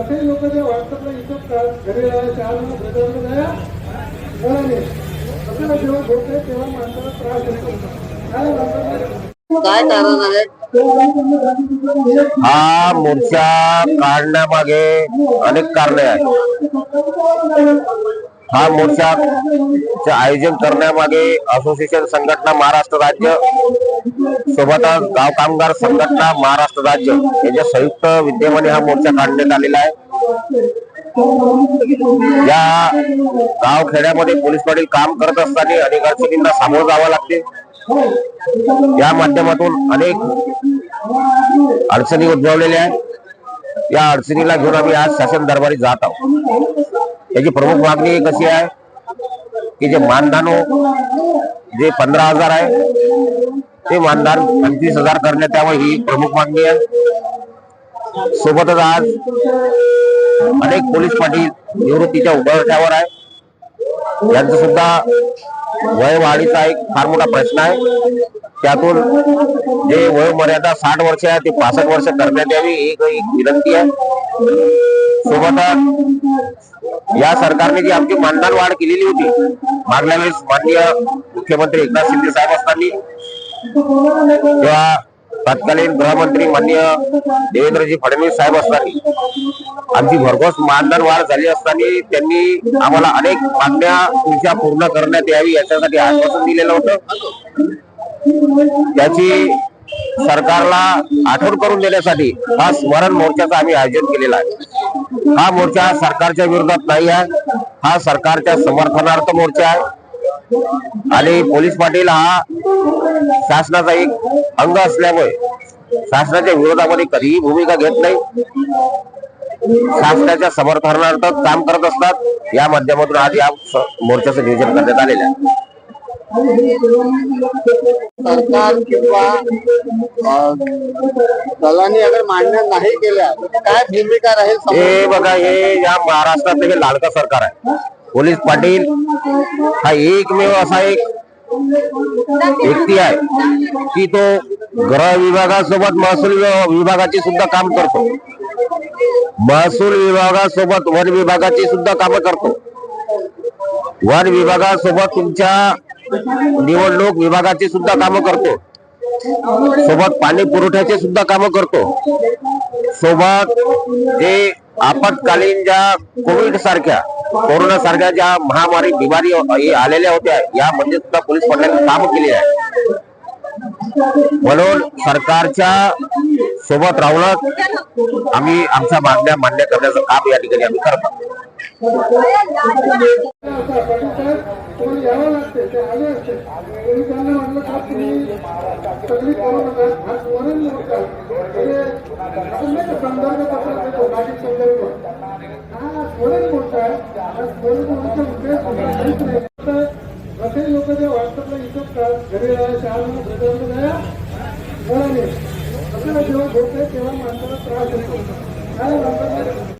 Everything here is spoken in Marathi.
असे लोक जे व्हॉट्सअपला इचकतात घरी राहा चार महिने भेटायला जाया आपल्याला जेव्हा होते तेव्हा माणसाला त्रास होतो. काय म्हणतात काय कारण आहे हा मोर्चा काढण्यामागे अनेक कारणे आहेत. हा मोर्चाचे आयोजन करण्यामागे असोसिएशन संघटना महाराष्ट्र राज्य सोबतच गाव कामगार संघटना महाराष्ट्र राज्य यांच्या संयुक्त विद्यमाने हा मोर्चा काढण्यात आलेला आहे. या गाव खेड्यामध्ये पोलीस पाटील काम करत असताना अनेक अडचणींना सामोरं जावं लागते. या माध्यमातून अनेक अडचणी उद्भवलेल्या आहेत. या अडचणीला घेऊन आम्ही आज शासन दरबारी जात आहोत. याची प्रमुख मागणी कशी आहे? की जे मानधन हो, जे पंधरा हजार आहे ते मानधन पंचवीस हजार करण्यात यावं ही प्रमुख मागणी आहे. सोबतच आज अनेक पोलीस पाटील निवृत्तीच्या उभारठ्यावर आहे. यांचं सुद्धा वय वाढीचा एक फार मोठा प्रश्न आहे. त्यातून जे वयोमर्यादा साठ वर्ष आहे ते पासष्ट वर्ष करण्यात यावी ही एक एक विनंती आहे. सोबतच या सरकारने जी आमची मानधन वाढ केलेली होती मागल्या वेळेस माननीय मुख्यमंत्री एकनाथ शिंदे साहेब असताना किंवा तत्कालीन गृहमंत्री मान्य देवेंद्रजी फडणवीस साहेब असताना आमची भरघोस मानधन वाढ झाली असताना त्यांनी आम्हाला अनेक मागण्या तुमच्या पूर्ण करण्यात यावी याच्यासाठी आश्वासन दिलेलं होतं. त्याची सरकारला आठवण करून देण्यासाठी हा स्मरण मोर्चाचं आम्ही आयोजन केलेला आहे. हा मोर्चा सरकारच्या विरोधात नाही आहे. हा सरकारच्या समर्थनार्थ मोर्चा आहे. आणि पोलीस पाटील हा शासनाचा एक अंग असल्यामुळे शासनाच्या विरोधामध्ये कधीही भूमिका घेत नाही. शासनाच्या समर्थनार्थ काम करत असतात. या माध्यमातून आज या मोर्चाचं नियोजन करण्यात आलेलं आहे. सरकार किंवा दलांनी अगर मान्य नाही केल्या तर काय भूमिका राहील? हे बघा हे या महाराष्ट्रातलं हे लाडका सरकार आहे. पोलीस पाटील हा एकमेव असा एक व्यक्ती आहे की तो गृह विभागासोबत महसूल विभागाचे सुद्धा काम करतो. महसूल विभागासोबत वन विभागाची सुद्धा काम करतो. वन विभागासोबत तुमच्या निवडणूक विभागाची सुद्धा कामं करतो. सोबत पाणी पुरवठ्याचे सुद्धा काम करतो. सोबत जे आपत्कालीन ज्या कोविड सारख्या कोरोना सारख्या ज्या महामारी बिमारी आलेल्या होत्या यामध्ये म्हणजे सुद्धा पोलीस पाटलांनी काम केले आहे म्हणून सरकारच्या सोबत राहूनच आम्ही आमच्या मागण्या मान्य करण्याचं काम या ठिकाणी आम्ही करतो असे लोक जे व्हॉट्सअपला इचकतात घरी शाळा जेव्हा होते तेव्हा माणसाला त्रास होतो. काय म्हणतात